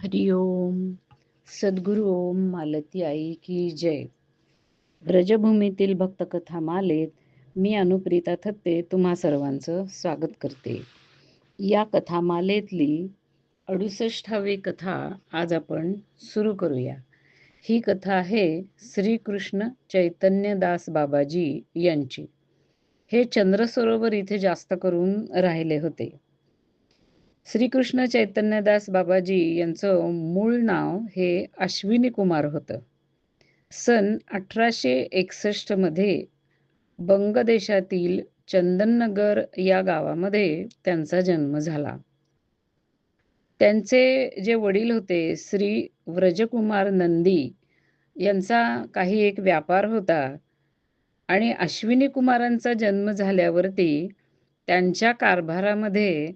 हरि ओम सद्गुरु ओम मालती आई की जय. ब्रजभूमीतील भक्तकथा मालेत मी अनुप्रिता थत्ते तुम्हा सर्वांचं स्वागत करते. या कथामालेतली अडुसष्टावी कथा आज आपण सुरू करूया. ही कथा आहे श्रीकृष्ण चैतन्यदास बाबाजी यांची. हे चंद्रसरोवर इथे जास्त करून राहिले होते. श्रीकृष्ण चैतन्यदास बाबाजी यांचं मूळ नाव हे अश्विनी कुमार होतं. सन अठराशे एकसष्टमध्ये बंगदेशातील चंदननगर या गावामध्ये त्यांचा जन्म झाला. त्यांचे जे वडील होते श्री व्रजकुमार नंदी यांचा काही एक व्यापार होता आणि अश्विनी कुमारांचा जन्म झाल्यावरती त्यांच्या कारभारामध्ये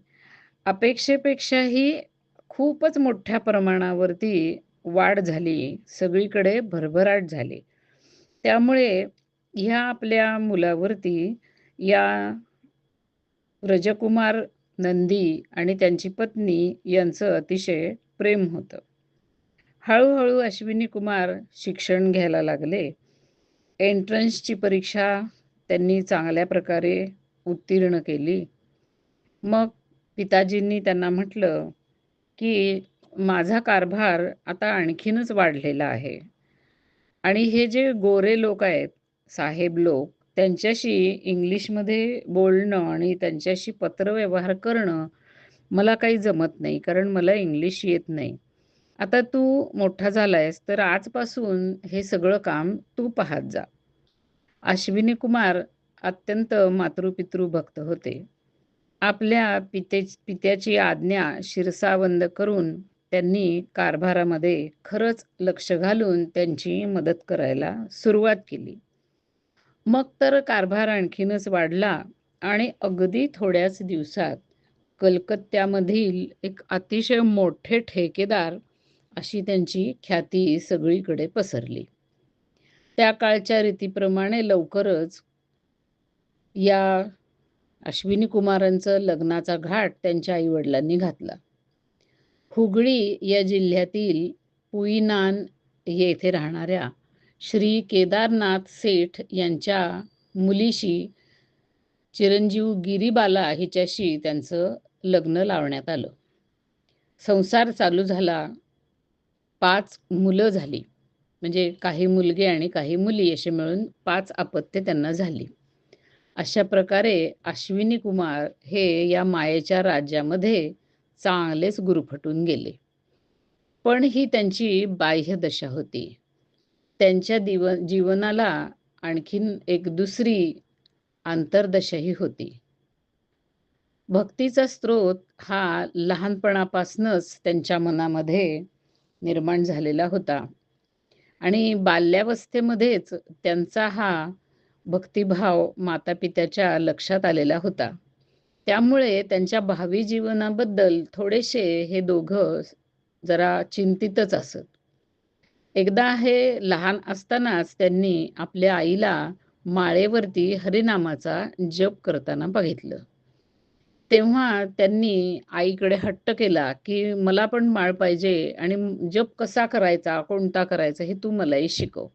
अपेक्षेपेक्षाही खूपच मोठ्या प्रमाणावरती वाढ झाली. सगळीकडे भरभराट झाली. त्यामुळे ह्या आपल्या मुलावरती या रजकुमार नंदी आणि त्यांची पत्नी यांचं अतिशय प्रेम होतं. हळूहळू अश्विनी कुमार शिक्षण घ्यायला लागले. एंट्रन्सची परीक्षा त्यांनी चांगल्या प्रकारे उत्तीर्ण केली. मग पिताजींनी त्यांना म्हटलं की माझा कारभार आता आणखीनच वाढलेला आहे. आणि हे जे गोरे लोक आहेत साहेब लोक त्यांच्याशी इंग्लिशमध्ये बोलणं आणि त्यांच्याशी पत्रव्यवहार करणं मला काही जमत नाही कारण मला इंग्लिश येत नाही. आता तू मोठा झालायस तर आजपासून हे सगळं काम तू पाहत जा. अश्विनी कुमार अत्यंत मातृपितृ भक्त होते. आपल्या पिते पित्याची आज्ञा शिरसावंद करून त्यांनी कारभारामध्ये खरंच लक्ष घालून त्यांची मदत करायला सुरुवात केली. मग तर कारभार आणखीनच वाढला आणि अगदी थोड्याच दिवसात कलकत्त्यामधील एक अतिशय मोठे ठेकेदार अशी त्यांची ख्याती सगळीकडे पसरली. त्या काळच्या रीतीप्रमाणे लवकरच या अश्विनी कुमारांचं लग्नाचा घाट त्यांच्या आईवडिलांनी घातला. हुगळी या जिल्ह्यातील पुईनान येथे राहणाऱ्या श्री केदारनाथ सेठ यांच्या मुलीशी चिरंजीव गिरीबाला हिच्याशी त्यांचं लग्न लावण्यात आलं. संसार चालू झाला. पाच मुलं झाली. म्हणजे काही मुलगे आणि काही मुली असे मिळून पाच अपत्य त्यांना झाली. अशा प्रकारे अश्विनी कुमार हे या मायेच्या राज्यामध्ये चांगलेच गुरुफटून गेले. पण ही त्यांची बाह्य दशा होती. त्यांच्या दिव जीवनाला आणखीन एक दुसरी आंतरदशाही होती. भक्तीचा स्रोत हा लहानपणापासूनच त्यांच्या मनामध्ये निर्माण झालेला होता. आणि बाल्यावस्थेमध्येच त्यांचा हा भक्तिभाव मातापित्याच्या लक्षात आलेला होता. त्यामुळे त्यांच्या भावी जीवनाबद्दल थोडेसे हे दोघं जरा चिंतितच असत. एकदा हे लहान असतानाच त्यांनी आपल्या आईला माळेवरती हरिनामाचा जप करताना बघितलं. तेव्हा त्यांनी आईकडे हट्ट केला की मला पण माळ पाहिजे आणि जप कसा करायचा कोणता करायचा हे तू मलाही शिकव.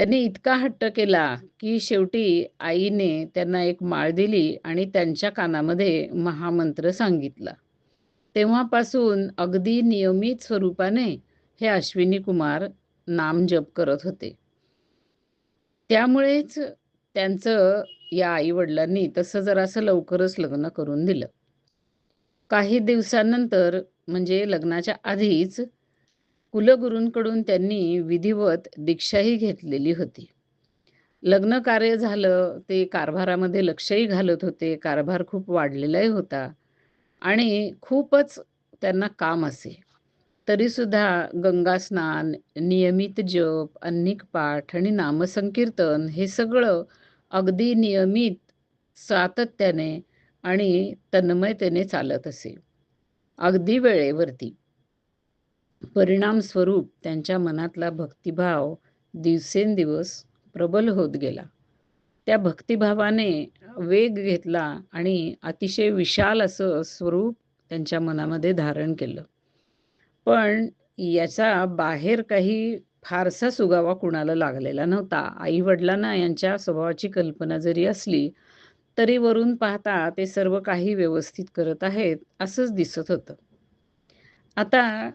त्यांनी इतका हट्ट केला की शेवटी आईने त्यांना एक माळ दिली आणि त्यांच्या कानामध्ये महामंत्र सांगितला. तेव्हापासून अगदी नियमित स्वरूपाने हे अश्विनी कुमार नाम जप करत होते. त्यामुळेच त्यांचं या आई वडिलांनी तसं जरासं लवकरच लग्न करून दिलं. काही दिवसांनंतर म्हणजे लग्नाच्या आधीच कुलगुरूंकडून त्यांनी विधिवत दीक्षाही घेतलेली होती. लग्न कार्य झालं ते कारभारामध्ये लक्षही घालत होते कारभार खूप वाढलेलाही होता आणि खूपच त्यांना काम असे. तरीसुद्धा गंगास्नान नियमित जप अन्निक पाठ आणि नामसंकीर्तन हे सगळं अगदी नियमित सातत्याने आणि तन्मयतेने चालत असे. अगदी वेळेवरती. परिणामस्वरूप त्यांच्या मनातला भक्तिभाव दिवसेंदिवस प्रबल होत गेला त्या भक्तिभावाने वेग घेतला आणि अतिशय विशाल असं स्वरूप त्यांच्या मनामध्ये धारण केलं पण याचा बाहेर काही फारसा सुगावा कुणाला लागलेला नव्हता. आई-वडिलांना यांच्या स्वभावाची कल्पना जरी असली, तरी वरून पाहता ते सर्व काही व्यवस्थित करत आहेत, असंच दिसत होतं. आता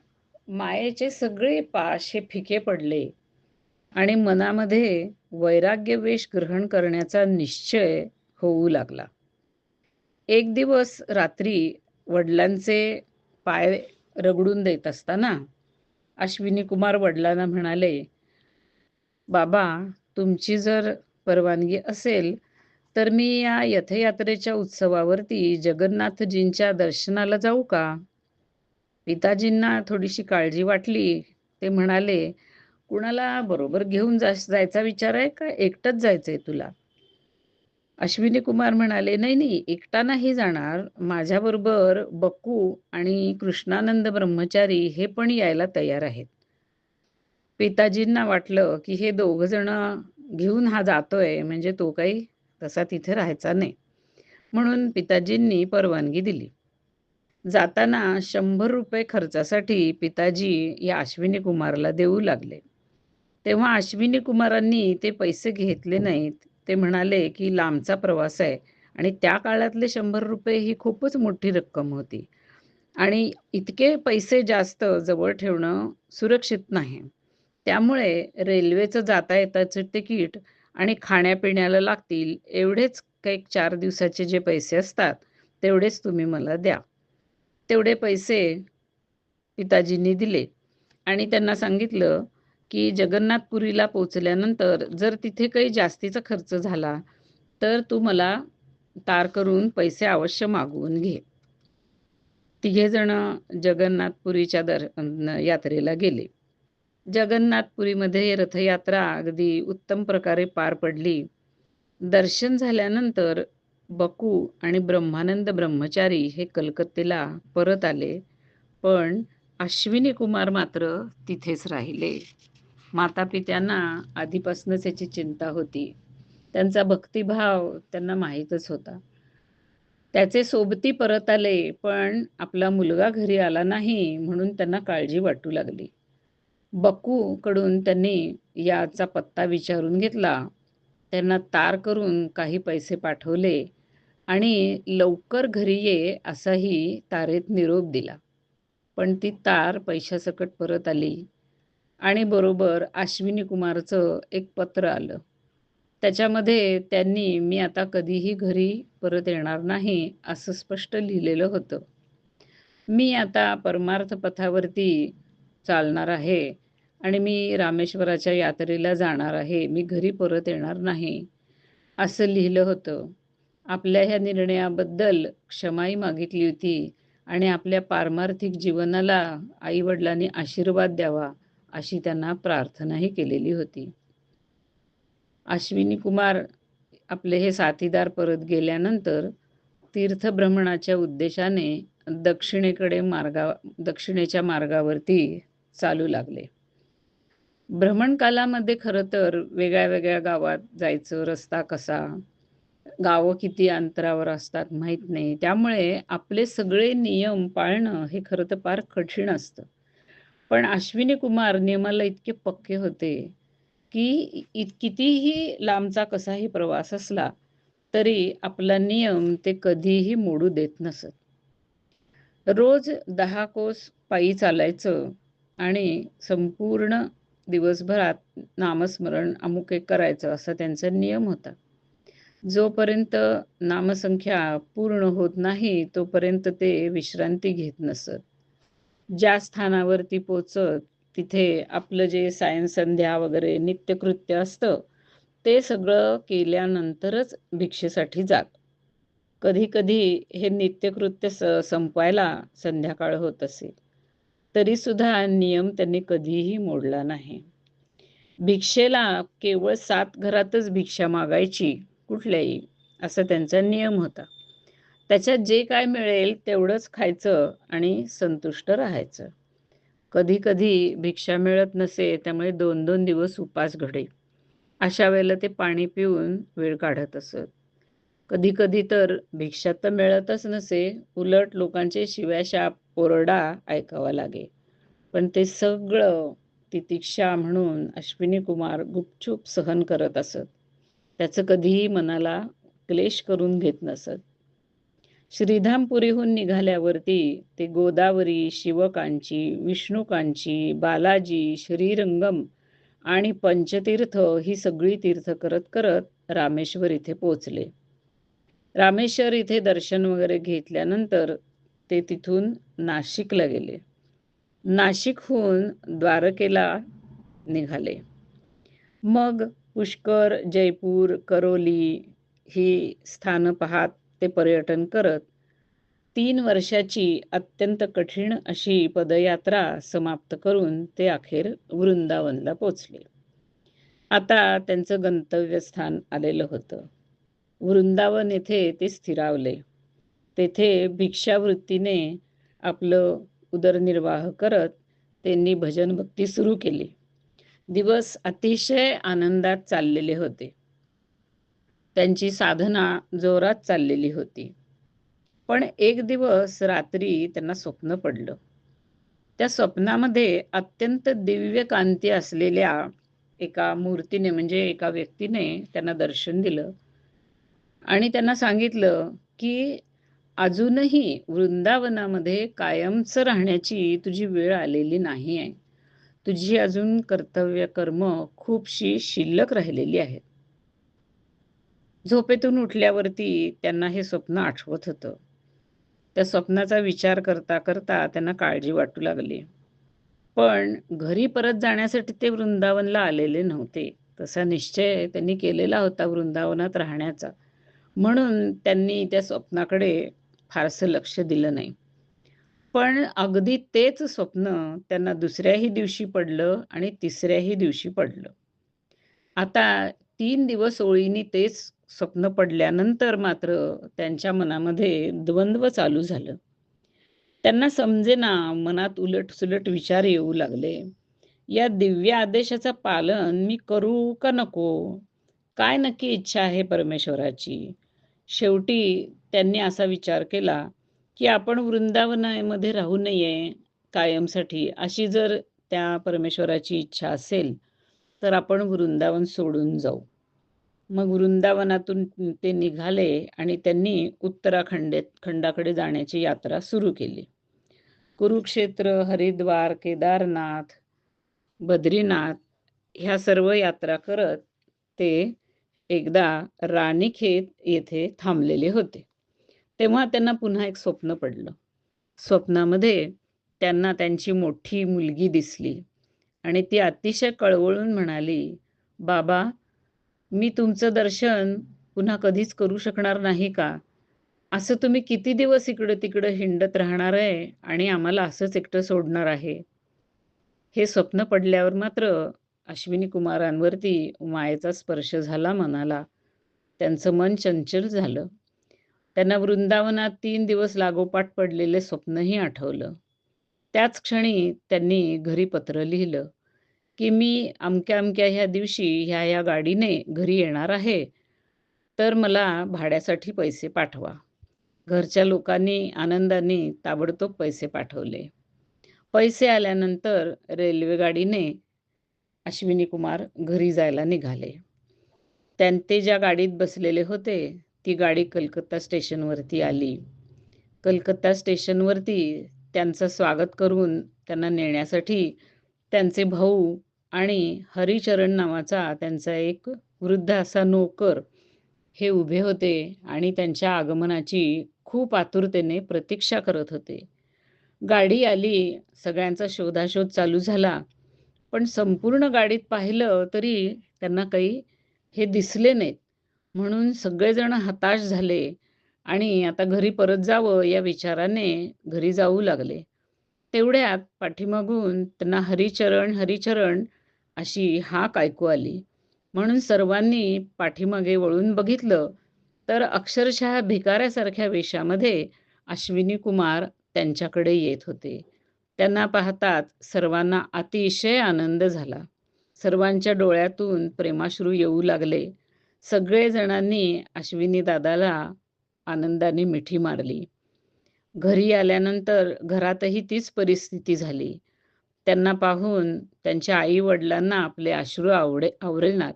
मायेचे सगळे पाश हे फिके पडले आणि मनामध्ये वैराग्य वेश ग्रहण करण्याचा निश्चय होऊ लागला. एक दिवस रात्री वडिलांचे पाय रगडून देत असताना अश्विनी कुमार वडिलांना म्हणाले, "बाबा, तुमची जर परवानगी असेल, तर मी या रथयात्रेच्या उत्सवावरती जगन्नाथजींच्या दर्शनाला जाऊ का?" पिताजींना थोडीशी काळजी वाटली. ते म्हणाले, "कुणाला बरोबर घेऊन जा जायचा विचार आहे का एकटंच जायचंय तुला?" अश्विनी कुमार म्हणाले, "नाही, नाही, एकटा नाही जाणार. माझ्याबरोबर बक्कू आणि कृष्णानंद ब्रह्मचारी हे पण यायला तयार आहेत." पिताजींना वाटलं, की हे दोघं जण घेऊन हा जातोय म्हणजे तो काही तसा तिथे राहायचा नाही. म्हणून पिताजींनी परवानगी दिली. जाताना ₹100 खर्चासाठी पिताजी या अश्विनी कुमारला देऊ लागले. तेव्हा अश्विनी कुमारांनी ते पैसे घेतले नाहीत. ते म्हणाले, की लांबचा प्रवास आहे आणि त्या काळातले ₹100 ही खूपच मोठी रक्कम होती आणि इतके पैसे जास्त जवळ ठेवणं सुरक्षित नाही. त्यामुळे रेल्वेचं जाता येताचं तिकीट आणि खाण्यापिण्याला लागतील एवढेच काही चार दिवसाचे जे पैसे असतात, तेवढेच तुम्ही मला द्या. तेवढे पैसे पिताजींनी दिले आणि त्यांना सांगितलं, की जगन्नाथपुरीला पोचल्यानंतर जर तिथे काही जास्तीचा खर्च झाला, तर तू मला तार करून पैसे अवश्य मागवून घे. तिघे जण जगन्नाथपुरीच्या दर यात्रेला गेले. जगन्नाथपुरीमध्ये रथयात्रा अगदी उत्तम प्रकारे पार पडली. दर्शन झाल्यानंतर बकू आणि ब्रह्मानंद ब्रह्मचारी हे कलकत्तेला परत आले. पण अश्विनी कुमार मात्र तिथेच राहिले. मातापित्यांना आधीपासूनच याची चिंता होती. त्यांचा भक्तिभाव त्यांना माहीतच होता. त्याचे सोबती परत आले, पण आपला मुलगा घरी आला नाही म्हणून त्यांना काळजी वाटू लागली. बकूकडून त्यांनी याचा पत्ता विचारून घेतला. त्यांना तार करून काही पैसे पाठवले आणि लवकर घरी ये असाही तारेत निरोप दिला. पण ती तार पैशासकट परत आली आणि बरोबर अश्विनी कुमारचं एक पत्र आलं. त्याच्यामध्ये त्यांनी "मी आता कधीही घरी परत येणार नाही" असं स्पष्ट लिहिलेलं होतं. "मी आता परमार्थ पथावरती चालणार आहे आणि मी रामेश्वराच्या यात्रेला जाणार आहे. मी घरी परत येणार नाही." असं लिहिलं होतं. आपल्या ह्या निर्णयाबद्दल क्षमाही मागितली होती आणि आपल्या पारमार्थिक जीवनाला आई-वडिलांनी आशीर्वाद द्यावा, अशी त्यांना प्रार्थनाही केलेली होती. अश्विनी कुमार आपले हे साथीदार परत गेल्यानंतर तीर्थभ्रमणाच्या उद्देशाने दक्षिणेकडे मार्गा दक्षिणेच्या मार्गावरती चालू लागले. भ्रमणकालामध्ये खरं तर वेगळ्या-वेगळ्या गावात जायचं, रस्ता कसा, गावं किती अंतरावर असतात माहीत नाही. त्यामुळे आपले सगळे नियम पाळणं हे खरं तर फार कठीण असतं. पण अश्विनी कुमार नियमाला इतके पक्के होते, की इत कितीही लांबचा कसाही प्रवास असला, तरी आपला नियम ते कधीही मोडू देत नसत. रोज दहा कोस पायी चालायचं आणि संपूर्ण दिवसभरात नामस्मरण अमुक एक करायचं असा त्यांचा नियम होता. जोपर्यंत नामसंख्या पूर्ण होत नाही, तोपर्यंत ते विश्रांती घेत नसत. ज्या स्थानावरती पोचत तिथे आपलं जे सायंसंध्या वगैरे नित्यकृत्य असतं, ते सगळं केल्यानंतरच भिक्षेसाठी जात. कधी-कधी हे नित्यकृत्य स संपवायला संध्याकाळ होत असे. तरीसुद्धा नियम त्यांनी कधीही मोडला नाही. भिक्षेला केवळ सात घरातच भिक्षा मागायची कुठल्याही, असा त्यांचा नियम होता. त्याच्यात जे काय मिळेल तेवढंच खायचं आणि संतुष्ट राहायचं. कधी-कधी भिक्षा मिळत नसे, त्यामुळे 2-2 दिवस उपास घडे. अशा वेळेला ते पाणी पिऊन वेळ काढत असत. कधी-कधी तर भिक्षा तर मिळतच नसे, उलट लोकांचे शिव्याशाप ओरडा ऐकावा लागे. पण ते सगळं तितिक्षा म्हणून अश्विनी कुमार गुपचूप सहन करत असत त्याचं कधीही मनाला क्लेश करून घेत नसत. श्रीधामपुरीहून निघाल्यावरती ते गोदावरी शिवकांची विष्णुकांची बालाजी श्रीरंगम आणि पंचतीर्थ ही सगळी तीर्थ करत करत रामेश्वर इथे पोचले रामेश्वर इथे दर्शन वगैरे घेतल्यानंतर ते तिथून नाशिकला गेले. नाशिकहून द्वारकेला निघाले. मग पुष्कर जयपूर करोली ही स्थानं पाहत ते पर्यटन करत. तीन वर्षाची अत्यंत कठीण अशी पदयात्रा समाप्त करून ते अखेर वृंदावनला पोचले. आता त्यांचं गंतव्यस्थान आलेलं होतं. वृंदावन येथे ते स्थिरावले. तेथे भिक्षावृत्तीने आपलं उदरनिर्वाह करत त्यांनी भजन भक्ती सुरू केली. दिवस अतिशय आनंदात चाललेले होते. त्यांची साधना जोरात चाललेली होती. पण एक दिवस रात्री त्यांना स्वप्न पडलं. त्या स्वप्नामध्ये अत्यंत दिव्य कांती असलेल्या एका मूर्तीने म्हणजे एका व्यक्तीने त्यांना दर्शन दिलं. आणि त्यांना सांगितलं की अजूनही वृंदावनामध्ये कायमच राहण्याची तुझी वेळ आलेली नाही आहे तुझी अजून कर्तव्य कर्म खूपशी शिल्लक राहिलेली आहेत. झोपेतून उठल्यावरती त्यांना हे स्वप्न आठवत होतं. त्या स्वप्नाचा विचार करता करता त्यांना काळजी वाटू लागली. पण घरी परत जाण्यासाठी ते वृंदावनला आलेले नव्हते. तसा निश्चय त्यांनी केलेला होता वृंदावनात राहण्याचा. म्हणून त्यांनी त्या स्वप्नाकडे फारसं लक्ष दिलं नाही. पण अगदी तेच स्वप्न त्यांना दुसऱ्याही दिवशी पडलं आणि तिसऱ्याही दिवशी पडलं. आता तीन दिवस ओळीने तेच स्वप्न पडल्यानंतर मात्र त्यांच्या मनामध्ये द्वंद्व चालू झालं. त्यांना समजेना मनात उलट सुलट विचार येऊ लागले. या दिव्य आदेशाचं पालन मी करू का नको? काय नक्की इच्छा आहे परमेश्वराची? शेवटी त्यांनी असा विचार केला की आपण वृंदावनामध्ये राहू नये कायमसाठी अशी जर त्या परमेश्वराची इच्छा असेल तर आपण वृंदावन सोडून जाऊ. मग वृंदावनातून ते निघाले आणि त्यांनी उत्तराखंडेत खंडाकडे जाण्याची यात्रा सुरू केली. कुरुक्षेत्र हरिद्वार केदारनाथ बद्रीनाथ ह्या सर्व यात्रा करत ते एकदा राणीखेत येथे थांबलेले होते. तेव्हा त्यांना पुन्हा एक स्वप्न पडलं. स्वप्नामध्ये त्यांना त्यांची मोठी मुलगी दिसली. आणि ती अतिशय कळवळून म्हणाली बाबा मी तुमचं दर्शन पुन्हा कधीच करू शकणार नाही का? असं तुम्ही किती दिवस इकडं तिकडं हिंडत राहणार आहे आणि आम्हाला असंच एकटं सोडणार आहे? हे स्वप्न पडल्यावर मात्र अश्विनी कुमारांवरती मायेचा स्पर्श झाला मनाला. त्यांचं मन चंचल झालं. त्यांना वृंदावनात तीन दिवस लागोपाठ पडलेले स्वप्नही आठवलं. त्याच क्षणी त्यांनी घरी पत्र लिहिलं की मी अमक्या अमक्या ह्या दिवशी ह्या ह्या गाडीने घरी येणार आहे तर मला भाड्यासाठी पैसे पाठवा. घरच्या लोकांनी आनंदाने ताबडतोब पैसे पाठवले. पैसे आल्यानंतर रेल्वे गाडीने अश्विनी कुमार घरी जायला निघाले. त्यां ते ज्या गाडीत बसलेले होते ती गाडी कलकत्ता स्टेशनवरती आली. कलकत्ता स्टेशनवरती त्यांचं स्वागत करून त्यांना नेण्यासाठी त्यांचे भाऊ आणि हरिचरण नावाचा त्यांचा एक वृद्ध असा नोकर हे उभे होते आणि त्यांच्या आगमनाची खूप आतुरतेने प्रतीक्षा करत होते. गाडी आली सगळ्यांचा शोधाशोध चालू झाला पण संपूर्ण गाडीत पाहिलं तरी त्यांना काही हे दिसले नाहीत. म्हणून सगळेजण हताश झाले आणि आता घरी परत जावं या विचाराने घरी जाऊ लागले. तेवढ्यात पाठीमागून त्यांना हरिचरण हरिचरण अशी हाक ऐकू आली. म्हणून सर्वांनी पाठीमागे वळून बघितलं तर अक्षरशः भिकाऱ्यासारख्या वेशामध्ये अश्विनी कुमार त्यांच्याकडे येत होते. त्यांना पाहताच सर्वांना अतिशय आनंद झाला. सर्वांच्या डोळ्यातून प्रेमाश्रू येऊ लागले. सगळेजणांनी अश्विनी दादाला आनंदाने मिठी मारली घरी आल्यानंतर घरातही तीच परिस्थिती झाली त्यांना पाहून त्यांच्या आई-वडिलांना आपले अश्रू आवडे आवरेनात.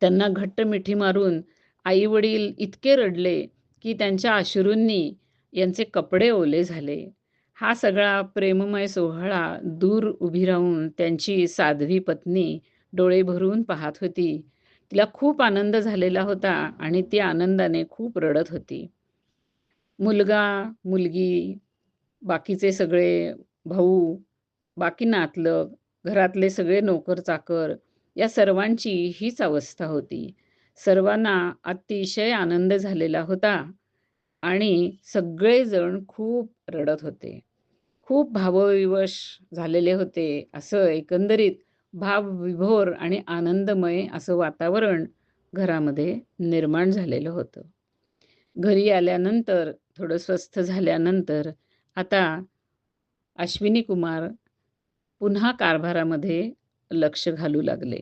त्यांना घट्ट मिठी मारून आई-वडील इतके रडले, की त्यांच्या अश्रूंनी यांचे कपडे ओले झाले. हा सगळा प्रेममय सोहळा दूर उभी राहून त्यांची साध्वी पत्नी डोळे भरून पाहत होती. तिला खूप आनंद झालेला होता आणि ती आनंदाने खूप रडत होती. मुलगा, मुलगी, बाकीचे सगळे भाऊ, बाकी नातलग, घरातले सगळे नोकर-चाकर या सर्वांची हीच अवस्था होती. सर्वांना अतिशय आनंद झालेला होता आणि सगळेजण खूप रडत होते. खूप भावविवश झालेले होते. असं एकंदरीत भावविभोर आणि आनंदमय असं वातावरण घरामध्ये निर्माण झालेलं होतं. घरी आल्यानंतर थोडं स्वस्थ झाल्यानंतर आता अश्विनी कुमार पुन्हा कारभारामध्ये लक्ष घालू लागले.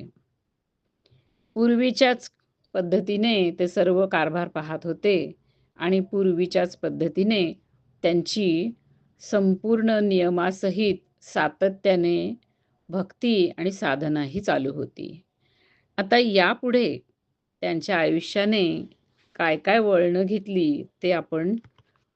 पूर्वीच्याच पद्धतीने ते सर्व कारभार पाहत होते आणि पूर्वीच्याच पद्धतीने त्यांची संपूर्ण नियमासहित सातत्याने भक्ती आणि साधनाही चालू होती. आता यापुढे त्यांच्या आयुष्याने काय-काय वळणं घेतली ते आपण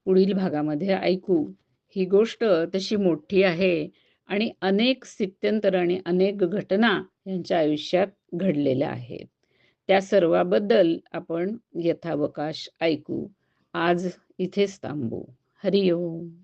पुढील भागामध्ये ऐकू. ही गोष्ट तशी मोठी आहे आणि अनेक स्थित्यंतर आणि अनेक घटना यांच्या आयुष्यात घडलेल्या आहेत. त्या सर्वाबद्दल आपण यथावकाश ऐकू. आज इथेच थांबू. हरिओम